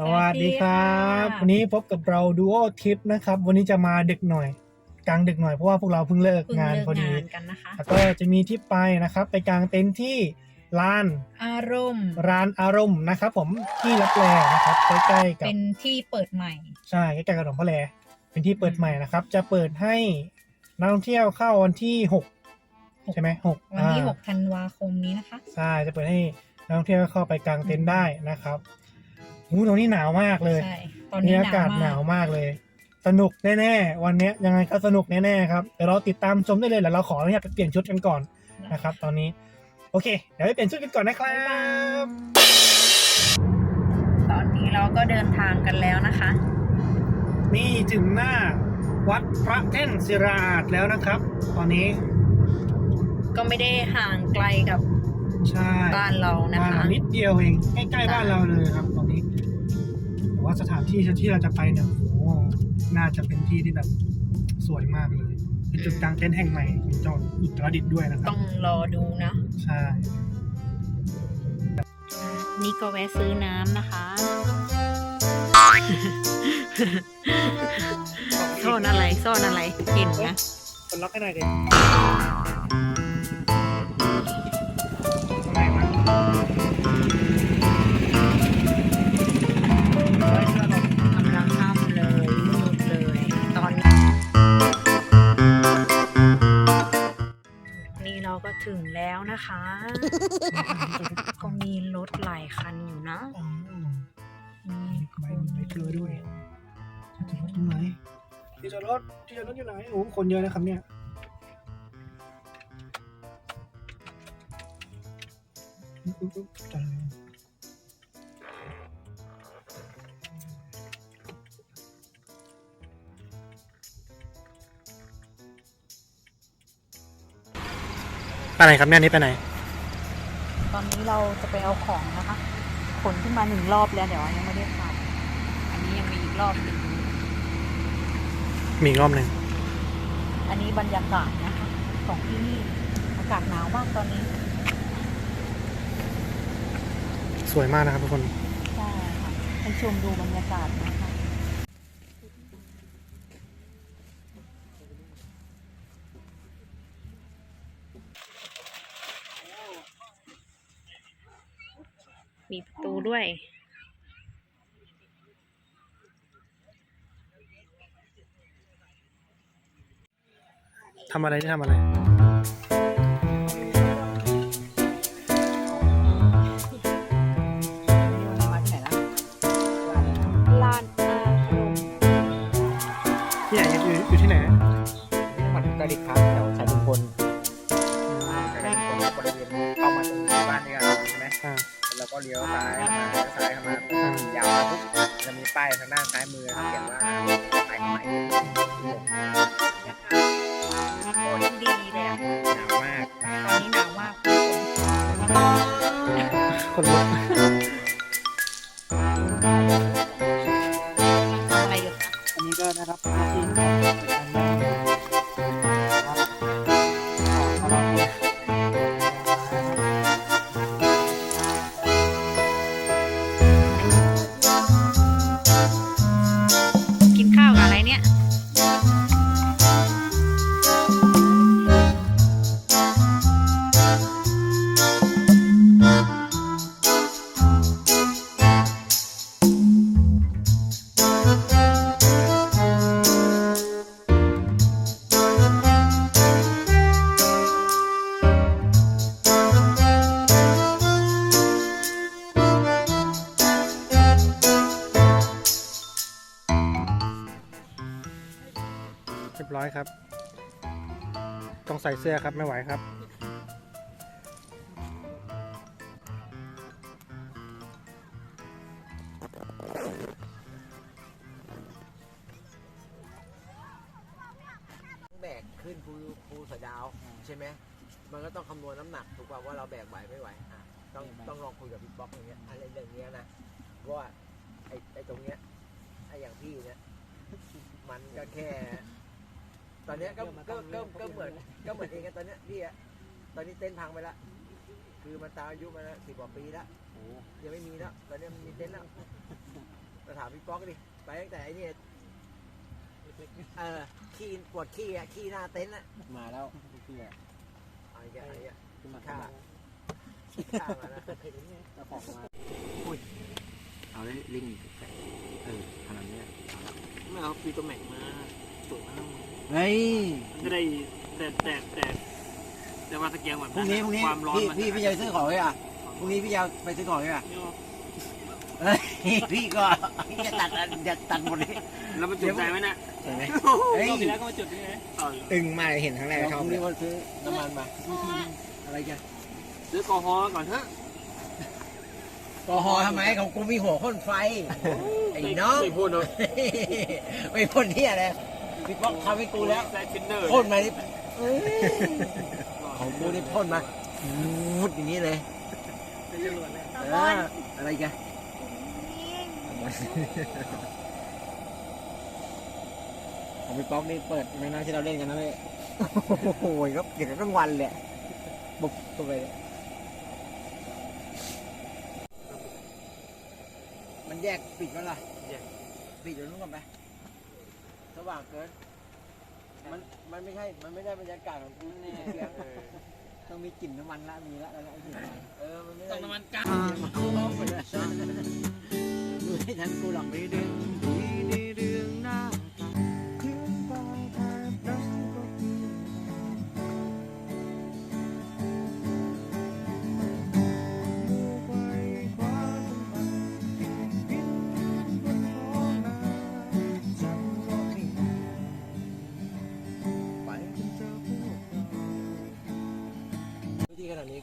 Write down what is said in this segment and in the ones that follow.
สวัสดีครับสวัสดีค่ะวันนี้พบกับเราดูโอทิปนะครับ วันนี้จะมาดึกหน่อย กลางดึกหน่อยเพราะว่าพวกเราเพิ่งเลิกเพิ่งงานเลิกพอดีงานกันนะคะแล้วก็จะมีที่ไปนะครับ ไปกางเต็นท์ที่ลานอารมณ์ร้านอารมณ์นะครับ ผมที่รับแลนะครับใกล้ๆกับเป็นที่เปิดใหม่ใช่ใกล้ๆกับหนองพระแลเป็นที่เปิดใหม่นะครับ จะเปิดให้นักท่องเที่ยวเข้าวันที่หกใช่ไหมหกวันที่อ่า6ธันวาคมนี้นะคะใช่จะเปิดให้นักท่องเที่ยวเข้าไปกางเต็นท์ได้นะครับ หูตรงนี้หนาวมากเลยใช่ตอนนี่นี้อากาศหนานหาววมากมากเลย สนุกแน่ๆวันเนี้ยยังไงก็สนุกแน่ๆครับเดี๋ยวเราติดตามชมได้เลยแล้วเราขออนุญาตไปเปลี่ยนชุดกันก่อนนะครับ ตอนนี้ โอเค เดี๋ยวไปเปลี่ยนชุดกันก่อนนะครับตอนนี้เราก็เดินทางกันแล้วนะคะ นี่ถึงหน้าวัดพระแท่นศิราอาดแล้วนะครับ ตอนนี้ ก็ไม่ได้ห่างไกลกับใช่บ้านเรานะบ้านคะเรานิดเดียวเองใกล้ใช่ๆบ้านเราเลยครับตอนนี้แต่ ว่าสถานที่ที่เราจะไปเนี่ยโอ้โหน่าจะเป็นที่ที่แบบสวยมากเลย เป็นจุดกางเต็นท์แห่งใหม่ของจังหวัดอุตรดิตถ์ด้วยนะครับ ต้องรอดูนะ ใช่ นี่ก็แวะซื้อน้ำนะคะ ซ่อนอะไรซ่อนอะไรเห็นนะคนล็อกให้หน่อยดิ ถึงแล้วนะคะก็มีรถหลายคันอยู่นะอ๋อมีมีใบมีใบเกลือด้วยที่จอดรถตรงไหนที่จอดรถที่จอดรถอยู่ไหนโอ้โหคนเยอะนะครับเนี่ยอุ๊บอุ๊บอุ๊บจอด ไปไหนครับเนี่ยนี่ไปไหน ตอนนี้เราจะไปเอาของนะคะ ขนขึ้นมาหนึ่งรอบแล้วเดี๋ยวยังไม่ได้ทำอันนี้ยังมีอีกรอบหนึ่งมีอีกรอบหนึ่งอันนี้บรรยากาศนะคะของที่นี่อากาศหนาวมากตอนนี้สวยมากนะครับทุกคน ใช่ค่ะให้ชมดูบรรยากาศนะคะ มีประตูด้วย ทำอะไรที่ทำอะไร ลานอารมณ์ที่ไหนอยู่อยู่ที่ไหนจังหวัดอุตรดิตถ์ครับแถวชายชุมพลชายชุมพลบริเวณเข้ามาตรงบ้านนี่กันใช่ไหม อ่าแล้ว ก็เลี้ยวซ้ายเข้ามาเลี้ยวซ้ายเข้ามาปุ๊บยาวมาปุ๊บจะมีป้ายทางด้านซ้ายมือครับเขียนว่า ยบร้อยครับ ต้องใส่เสื้อครับไม่ไหวครับแบกขึ้นภูภูสะดาวใช่ไหมมันก็ต้องคำนวณน้ำหนักถูกป่ะว่าเราแบกไหวไม่ไหวอะต้องต้องลองคุยกับพี่ป๊อกอย่างเงี้ยอะไรอย่างเงี้ยนะว่าไอ้ไอ้ตรงเนี้ยไอ้อย่างพี่เนี่ยมันก็แค่ ตอนเนี้ยก็ก็ก็ก็เหมือนก็เหมือนเองกันตอนเนี้ยพี่อะตอนนี้เต้นท์พังไปละคือมันตามอายุมาแล้วสิบกว่าปีแล้วยังไม่มีแล้วตอนเนี้ยมันมีเต้นท์แล้วจะถามพี่ป๊อกดิไปตั้งแต่ไอ้เนี่ยเออขี้ปวดขี้อะขี้หน้าเต็นท์อะมาแล้วพี่อะเอาอีกอะเอาอีกอะขึ้นมาข้าขึ้นมาข้ามานะเจ้าของมาเอาได้ลิงเออขนาดนี้ไม่เอาฟีตัวแม็กมา สูงมากเฮ้ยจะได้แต่แต่แต่แต่ว่าตะเกียงแบบพรุ่งนี้พรุ่งนี้ความร้อนพี่มันพี่พี่จะไปซื้อของเลยอะพรุ่งนี้พี่จะไปซื้อของเลยอะเฮ้ยพี่ก็พี่จะตัดจะตัดหมดเลยแล้วมันจุใจไหมน่ะเห็นไหมเฮ้เฮ้ยยทีแล้วก็มาจุดนี่ไงตึงมาเห็นครั้งแรกชอบเลยว่าซื้อน้ำมันมาอะไรกันซื้อแอลกอฮอล์ก่อนเถอะกอฮอทำไมของกูมีหัวพ่นไฟไอ้น้องไม่พูดเนอะไม่พ่นที่อะไร พี่ป๊อกทำให้กูแล้วแซดฟินเนอร์พ่นมานี่เอ้ยของกูนี่พ่นมาวุดอย่างนี้เลยเอออะไรกันของพี่ป๊อกนี่เปิดในนั้นที่เราเล่นกันนั่นเลยโอ้โหก็เกี่ยวกับกลางวันเลยอะบุกเข้าไปเลยมันแยกปิดมั้ยล่ะปิดเดี๋ยวนู้นก่อนไป สว่างเกิน มัน มันไม่ใช่ มันไม่ได้บรรยากาศของกูนี่เสียงต้องมีกลิ่นน้ำมันละ มีละแล้วละไอ้กลิ่นน้ำมันเออ มันไม่ได้ต้องน้ำมันกั๊กเอาไปเลยดูให้ทันกูหรอกไม่ดึ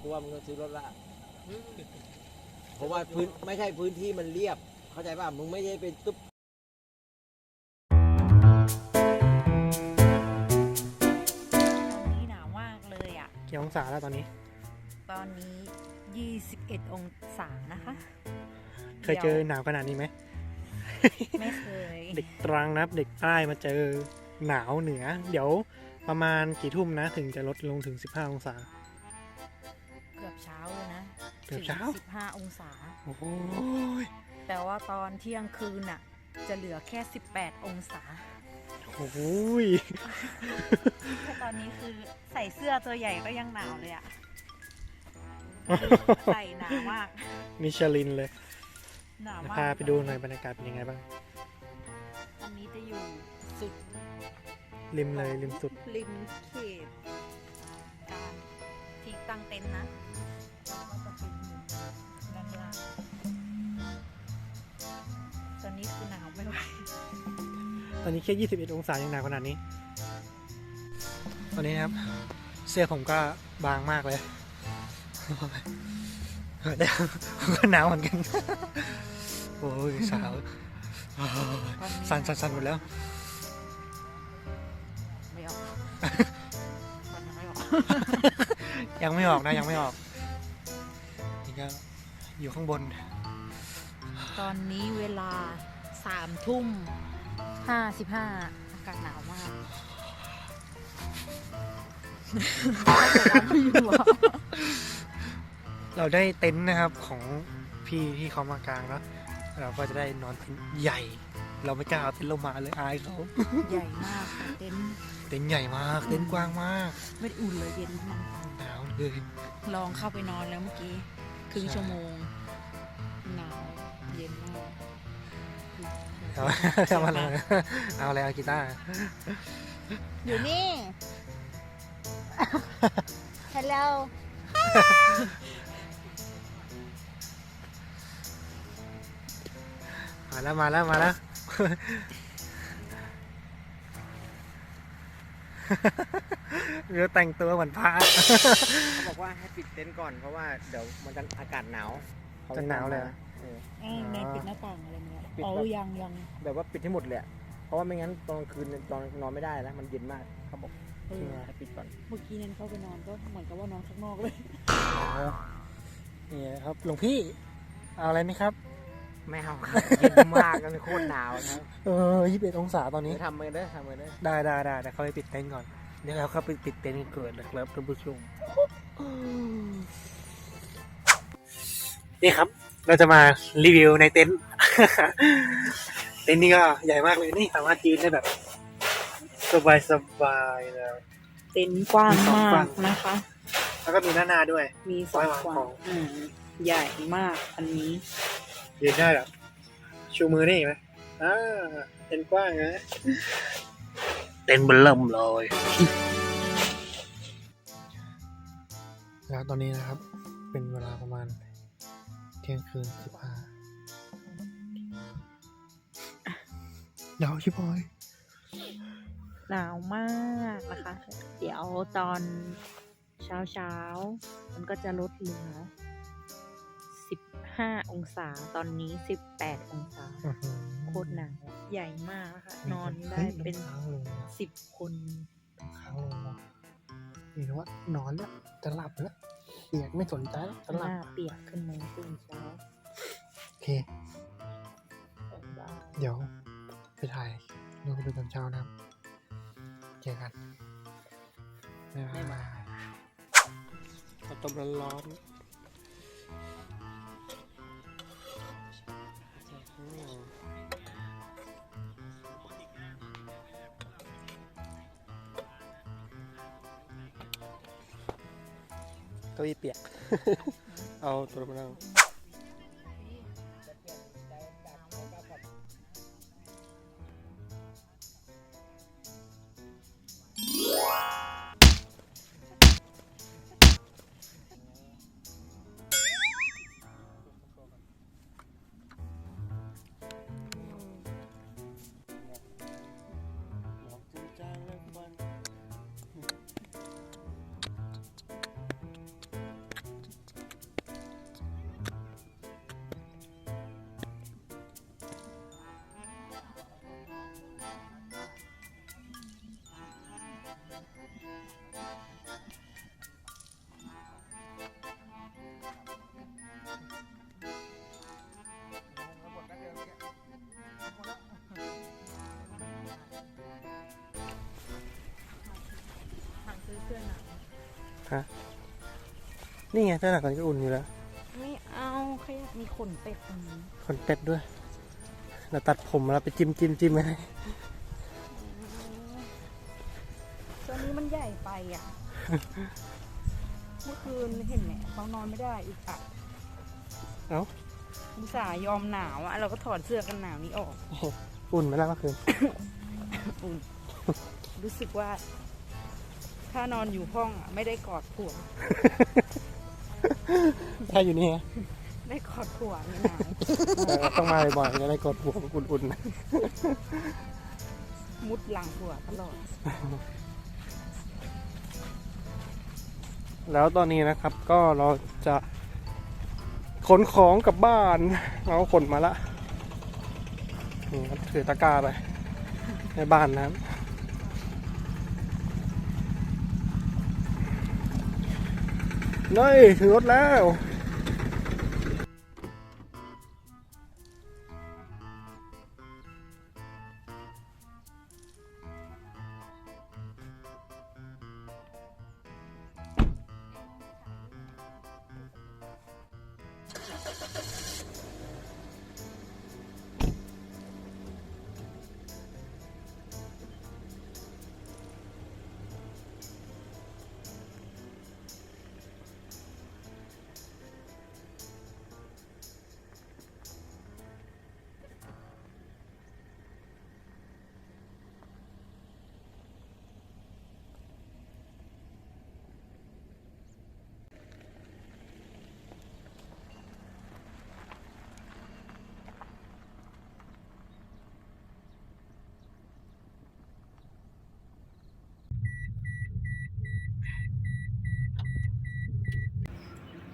ที่ขนาดนี้กูว่ามึงต้องซื้อรถละเพราะว่าพื้นไม่ใช่พื้นที่มันเรียบ เข้าใจป่ะมึงไม่ใช่เป็นตุ๊บตอนนี้หนาวมากเลยอะ กี่องศาแล้วตอนนี้ ตอนนี้ 21 องศานะคะเคยเจอหนาวขนาดนี้ไหมไม่เคย เด็กตรังนะครับ เด็กใต้มาเจอหนาวเหนือ เดี๋ยวประมาณกี่ทุ่มนะ ถึงจะลดลงถึง 15 องศา เกือบเช้าถึง15องศา โอ้โหแต่ว่าตอนเที่ยงคืนน่ะ จะเหลือแค่ 18 องศาโอ้โหยแค่ตอนนี้คือใส่เสื้อตัวใหญ่ก็ยังหนาวเลยอะใส่หนาวมาก มิชลินเลย หนาวมากพาไปดูหน่อยบรรยากาศเป็นยังไงบ้าง อันนี้จะอยู่สุด ริมเลยริมสุด ริมเขตการที่ตั้งเต็นท์นะ อนนี้คือหนาวไม่ไหวตอนนี้แค่ 21 องศายังหนาวขนาดนี้ ตอนนี้นะครับ เสื้อผมก็บางมากเลยเดี๋ยวผมก็หนาวเหมือนกัน โอ้ยสาวโอ้ยตอนนี้สั่นสั่นสั่นหมดแล้ว ไม่ออกตอนนี้ไม่ออก ยังไม่ออกนะยังไม่ออกนี่ก็อยู่ข้างบน ตอนนี้เวลาสามทุ่มห้าสิบห้าอากาศหนาวมากไม่อยู่อะเราได้เต็นท์นะครับของพี่ที่เขามากลางเนาะเราก็จะได้นอนเต็นท์ใหญ่ เราไม่กล้าเอาเต็นท์ลงมาเลยอายเขาใหญ่มากค่ะเต็นท์เต็นท์ใหญ่มากเต็นท์กว้างมาก ไม่ได้อุ่นเลยเย็นมากหนาวเลยลองเข้าไปนอนแล้วเมื่อกี้ ครึ่งใช่ชั่วโมงหนาว เย็นมากเอาเอามาเลยเอาอะไรเอากีตาร์อยู่นี่ ฮัลโหลมาแล้วมาแล้วมาแล้วเรือแต่งตัวเหมือนพระเขาบอกว่าให้ปิดเต็นท์ก่อนเพราะว่าเดี๋ยวมันจะอากาศหนาวจะหนาวเลย เหรอเออในปิดหน้าต่างอะไรเงี้ยปิดอ๋อแบบยังยังแบบว่าปิดให้หมดเลยอะเพราะว่าไม่งั้นตอนกลางคืนตอนนอนไม่ได้แล้วมันเย็นมากเขาบอกเออให้ปิดก่อนเมื่อกี้นั้นเข้าไปนอนก็เหมือนกับว่านอนข้างนอกเลย นี่ครับหลวงพี่เอาอะไรไหมครับ ไม่เอาครับเย็นมากกันโคตรหนาวนะเออยี่สิบเอ็ดองศาตอนนี้ นี่ทำมือได้อทำมือได้อได้ได้ได้แต่เขาไปปิดเต็นท์ก่อน เดี๋ยวเราเข้าไปปิดเต็นท์กันเกิดนะครับท่านผู้ชมนี่ครับ เราจะมารีวิวในเต็นท์เต็นท์นี่ก็ใหญ่มากเลยนี่สามารถยืนได้แบบ สบายสบายๆเลยเต็นท์กว้างมีสองมาฝั่กงนะคะ แล้วก็มีหน้าหน้าด้วย มีสองไว้วางฝั่ของงอืมใหญ่มากอันนี้ยืนได้แบบชูมือได้ไหมอ่าเต็นท์กว้างนะเต็นท์เบลเริ่มเลยแล้วตอนนี้นะครับ เป็นเวลาประมาณเที่ยงคืนสิบห้าเดี๋ยวชิบอย หนาวมากนะคะ เดี๋ยวตอนเช้าเช้าๆมันก็จะลดเหลือ15องศาตอนนี้18องศา โคตรหนาวใหญ่มากนะคะนอนได้เป็นค้างลง10คนค้างลงว่ะนี่นะว่า นอนแล้วจะหลับแล้ว เปียกไม่สนใจแล้วจะหหลับน้าเปียกขึ้นมาตื่นเช้าโอเคบ๊ายบายเดี๋ยวไปถ่ายรูปไปดูตอนเช้านะครับ เจอกันบ๊ายบายข้าวต้มร้อนๆ เก้าอี้เนี่ไงเสื้อหนักมันก็อุ่นอยู่แล้ว ไม่เอาแค่อยากมีขนเป็ดตรงนี้ขนเป็ดด้วย เราตัดผมแล้วไปจิ้มจิ้มจิ้มให้ตัวนี้มันใหญ่ไปอะ เมื่อคืนเห็นไหมเขานอนไม่ได้อึดอัดเอ้าอุตส่าห์ยอมหนาวอะ เราก็ถอดเสื้อกันหนาวนี้ออก อุ่นไหมล่ะเมื่อคืน อุ่น รู้สึกว่า ถ้านอนอยู่ห้องอะไม่ได้กอดผัว ถ้าอยู่นี่ไงได้กอดผัวในหนาวเออต้องมาบ่อยๆจะได้กดหัวอุ่นมุดหลังผัวตลอดๆแล้วตอนนี้นะครับก็เราจะขนของกลับบ้านเราก็ขนมาละนี่ครับถือตะกร้าไปในบ้านนะครับ นี่ถึงรถแล้ว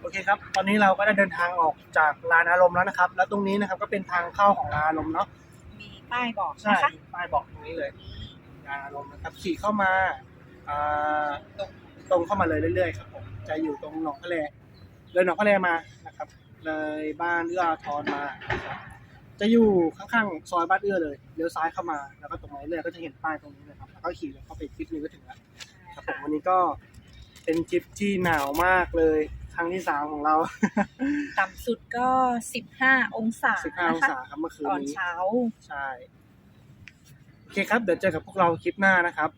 โอเคครับ ตอนนี้เราก็ได้เดินทางออกจากลานอารมณ์แล้วนะครับ แล้วตรงนี้นะครับก็เป็นทางเข้าของลานอารมณ์เนาะ มีป้ายบอกใช่นะคะป้ายบอกตรงนี้เลยลานอารมณ์นะครับขี่เข้ามาอ่าตรงเข้ามาเลยเรื่อยๆครับผม จะอยู่ตรงหนองทะเล เลยหนองทะเลมานะครับ เลยบ้านเอื้ออาทรมานะครับจะอยู่ข้างๆซอยบ้านเอื้อเลยเลี้ยวซ้ายเข้ามา แล้วก็ตรงไหนเลยก็จะเห็นป้ายตรงนี้เลยครับ แล้วก็ขี่เข้าไปอีกนิดนึงก็ถึงแล้วครับผมวันนี้ก็เป็นทริปที่หนาวมากเลย ครั้งที่สามของเรา ต่ำสุดก็สิบห้าองศาสิบห้านะองคะศาครับเมื่อคืนตอนนี้เช้า ใช่ โอเคครับ เดี๋ยวเจอกับพวกเราคลิปหน้านะครับ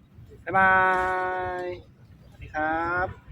บ๊ายบาย สวัสดีครับ